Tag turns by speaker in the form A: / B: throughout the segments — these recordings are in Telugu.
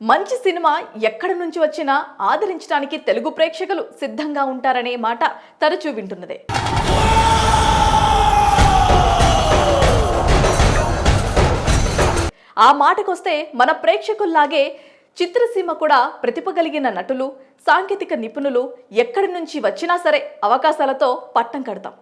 A: మంచి సినిమా ఎక్కడి నుంచి వచ్చినా ఆదరించడానికి తెలుగు ప్రేక్షకులు సిద్ధంగా ఉంటారనే మాట తరచూ వింటున్నదే. ఆ మాటకొస్తే మన ప్రేక్షకుల్లాగే చిత్రసీమ కూడా ప్రతిభ కలిగిన నటులు సాంకేతిక నిపుణులు ఎక్కడి నుంచి వచ్చినా సరే అవకాశాలతో పట్టం కడతాం.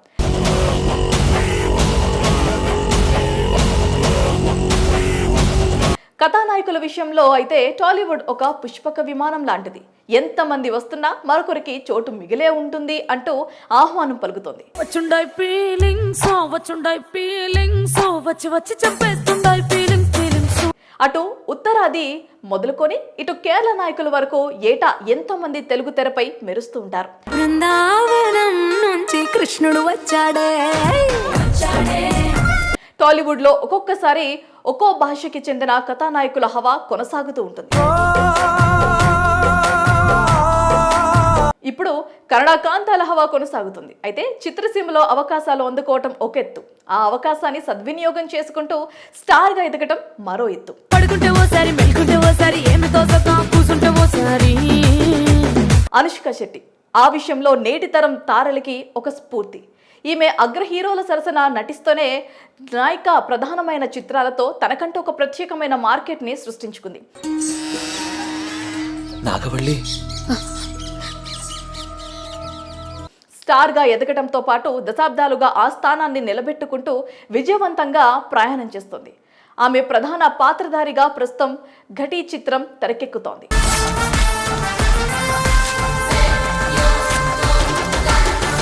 A: కథానాయకుల విషయంలో అయితే టాలీవుడ్ ఒక పుష్పక విమానం లాంటిది. ఎంతమంది వస్తున్నా మరొకరికి చోటు మిగిలే ఉంటుంది అంటూ ఆహ్వానం పలుకుతోంది.
B: వచ్చుండాయి ఫీలింగ్స్ వచ్చుండాయి ఫీలింగ్స్ వచ్చి వచ్చి చంపేస్తుండాయి ఫీలింగ్స్ ఫీలింగ్స్
A: అటు ఉత్తరాది మొదలుకొని ఇటు కేరళ నాయకుల వరకు ఏటా ఎంతో మంది తెలుగు తెరపై మెరుస్తూ ఉంటారు.
B: బృందావనం నుంచి కృష్ణుడు వచ్చాడే.
A: టాలీవుడ్ లో ఒక్కొక్కసారి ఒక్కో భాషకి చెందిన కథానాయకుల హవా కొనసాగుతూ ఉంటుంది. ఇప్పుడు కన్నడ కాంతాల హవా కొనసాగుతుంది. అయితే చిత్రసీమలో అవకాశాలు అందుకోవటం ఒక ఎత్తు. ఆ అవకాశాన్ని సద్వినియోగం చేసుకుంటూ స్టార్గా ఎదగటం మరో ఎత్తు.
B: పడుకుంటే ఓసారి మెలుకుంటే ఓసారి ఏమి కూసుంటే ఓసారి.
A: అనుష్క శెట్టి ఆ విషయంలో నేటి తరం తారలకి ఒక స్ఫూర్తి. ఈమె అగ్ర హీరోల సరసన నటిస్తూనే నాయిక ప్రధానమైన చిత్రాలతో తనకంటూ ఒక ప్రత్యేకమైన మార్కెట్ని సృష్టించుకుంది.
C: నాగవల్లి.
A: స్టార్గా ఎదగడంతో పాటు దశాబ్దాలుగా ఆ స్థానాన్ని నిలబెట్టుకుంటూ విజయవంతంగా ప్రయాణం చేస్తుంది. ఆమె ప్రధాన పాత్రధారిగా ప్రస్తుతం ఘటీ చిత్రం తెరకెక్కుతోంది.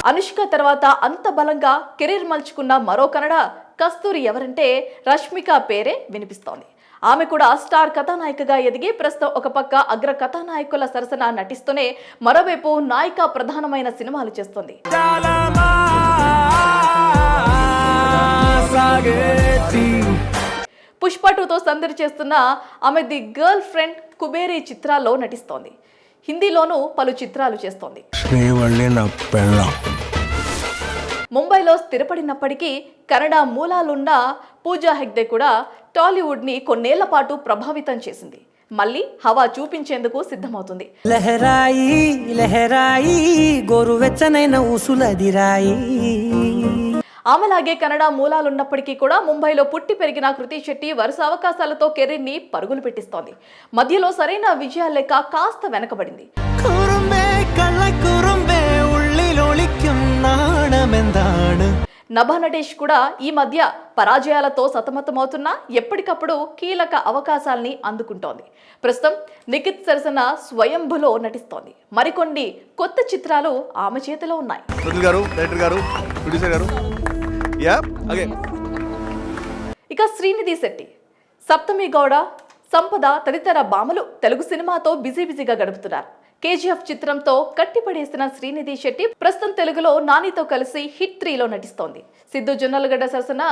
A: అనుష్క తర్వాత అంత బలంగా కెరీర్ మలుచుకున్న మరో కన్నడ కస్తూరి ఎవరంటే రష్మిక పేరే వినిపిస్తోంది. ఆమె కూడా స్టార్ కథానాయికగా ఎదిగి ప్రస్తుతం ఒక పక్క అగ్ర కథానాయకుల సరసన నటిస్తూనే మరోవైపు నాయిక ప్రధానమైన సినిమాలు చేస్తుంది. పుష్ప టూతో సందడి చేస్తున్న ఆమె ది గర్ల్ ఫ్రెండ్ కుబేరి చిత్రాల్లో నటిస్తోంది. హిందీలోనూ పలు చిత్రాలు చేస్తోంది. ముంబైలో స్థిరపడినప్పటికీ కన్నడ మూలాలున్న పూజా హెగ్దే కూడా టాలీవుడ్ని కొన్నేళ్ళ పాటు ప్రభావితం చేసింది. మళ్ళీ హవా చూపించేందుకు సిద్ధమవుతుంది.
D: లహరాయి గోరువెచ్చనైన ఉసులదిరాయి
A: ఆమెలాగే కన్నడ మూలాలున్నప్పటికీ కూడా ముంబైలో పుట్టి పెరిగిన కృతి శెట్టి వరుస అవకాశాలతో కెరీర్ని పరుగులు పెట్టిస్తోంది. మధ్యలో సరైన విజయాలు లేక కాస్త వెనకబడింది. నభా నటేష్ కూడా ఈ మధ్య పరాజయాలతో సతమతమవుతున్నా ఎప్పటికప్పుడు కీలక అవకాశాల్ని అందుకుంటోంది. ప్రస్తుతం నిఖిత్ సరసన స్వయంభులో నటిస్తోంది. మరికొన్ని కొత్త చిత్రాలు ఆమె చేతిలో ఉన్నాయి. ఇక శ్రీనిధి శెట్టి సప్తమి గౌడ సంపద తదితర భామలు తెలుగు సినిమాతో బిజీ బిజీగా గడుపుతున్నారు. కేజీఎఫ్ చిత్రంతో కట్టిపడేసిన శ్రీనిధి శెట్టి ప్రస్తుతం తెలుగులో నానితో కలిసి హిట్ త్రీలో నటిస్తోంది. సిద్ధు జొన్నలగడ్డ సరసన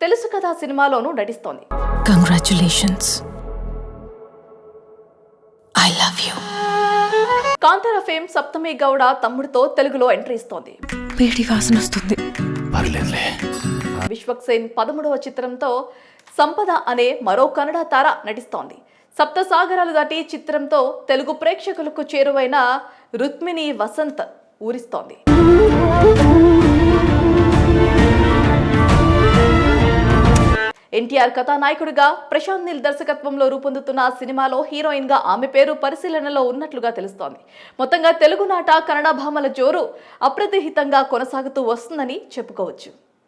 A: తెలుసు కదా సినిమాలోనూ నటిస్తోంది.
B: Congratulations I love you
A: Kantara fame Saptami Gowda తమ్ముడితో తెలుగులో ఎంట్రీ ఇస్తోంది.
B: వేడి వాసన వస్తుంది.
C: పర్లేదులే.
A: విశ్వక్సేన్ పదమూడవ చిత్రంతో సంపద అనే మరో కన్నడ తార నటిస్తోంది. సప్తసాగరాలు దాటి చిత్రంతో తెలుగు ప్రేక్షకులకు చేరువైన రుక్మిణి వసంత్ ఊరిస్తోంది. ఎన్టీఆర్ కథానాయకుడిగా ప్రశాంత్ నీల్ దర్శకత్వంలో రూపొందుతున్న సినిమాలో హీరోయిన్గా ఆమె పేరు పరిశీలనలో ఉన్నట్లుగా తెలుస్తోంది. మొత్తంగా తెలుగునాట కన్నడ భామల జోరు అప్రతిహితంగా కొనసాగుతూ వస్తుందని చెప్పుకోవచ్చు.